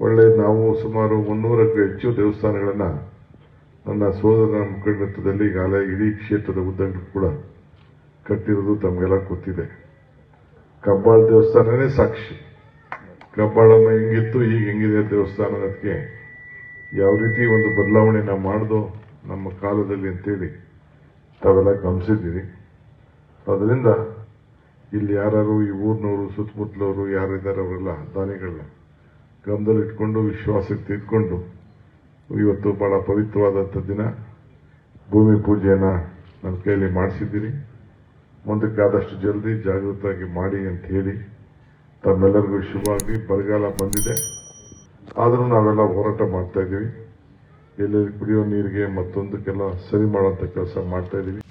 ಒಳ್ಳೆ ನಾವು ಸುಮಾರು ಮುನ್ನೂರಕ್ಕೂ ಹೆಚ್ಚು ದೇವಸ್ಥಾನಗಳನ್ನು ನನ್ನ ಸೋದರನ ಮುಖಂಡತ್ವದಲ್ಲಿ ಈಗಾಗಲೇ ಇಡೀ ಕ್ಷೇತ್ರದ ಉದ್ದಕ್ಕೂ ಕೂಡ ಕಟ್ಟಿರೋದು ತಮಗೆಲ್ಲ ಗೊತ್ತಿದೆ. ಕಬ್ಬಾಳ ದೇವಸ್ಥಾನನೇ ಸಾಕ್ಷಿ. ಕಬ್ಬಾಳಮ್ಮ ಹೆಂಗಿತ್ತು ಈಗ ಹೆಂಗಿದೆ ದೇವಸ್ಥಾನ ಅದಕ್ಕೆ ಯಾವ ರೀತಿ ಒಂದು ಬದಲಾವಣೆ ನಾವು ಮಾಡ್ದೋ ನಮ್ಮ ಕಾಲದಲ್ಲಿ ಅಂತೇಳಿ ತಾವೆಲ್ಲ ಗಮನಿಸಿದ್ದೀರಿ. ಅದರಿಂದ ಇಲ್ಲಿ ಯಾರು ಈ ಊರಿನವರು, ಸುತ್ತಮುತ್ತಲವರು ಯಾರಿದ್ದಾರೆ ಅವರೆಲ್ಲ ದಾನಿಗಳನ್ನ ಗಮನದಲ್ಲಿಟ್ಕೊಂಡು ವಿಶ್ವಾಸಕ್ಕೆ ತೆಗೆದುಕೊಂಡು ಇವತ್ತು ಬಹಳ ಪವಿತ್ರವಾದಂಥ ದಿನ. ಭೂಮಿ ಪೂಜೆಯನ್ನು ನನ್ನ ಕೈಯಲ್ಲಿ ಮಾಡಿಸಿದ್ದೀರಿ. ಮುಂದಕ್ಕೆ ಆದಷ್ಟು ಜಲ್ದಿ ಜಾಗೃತವಾಗಿ ಮಾಡಿ ಅಂತ ಹೇಳಿ ತಮ್ಮೆಲ್ಲರಿಗೂ ಶುಭವಾಗಿ ಬರಗಾಲ ಬಂದಿದೆ. ಆದರೂ ನಾವೆಲ್ಲ ಹೋರಾಟ ಮಾಡ್ತಾ ಇದ್ದೀವಿ. ಎಲ್ಲೆಲ್ಲಿ ಕುಡಿಯೋ ನೀರಿಗೆ ಮತ್ತೊಂದಕ್ಕೆಲ್ಲ ಸರಿ ಮಾಡುವಂಥ ಕೆಲಸ ಮಾಡ್ತಾ ಇದ್ದೀವಿ.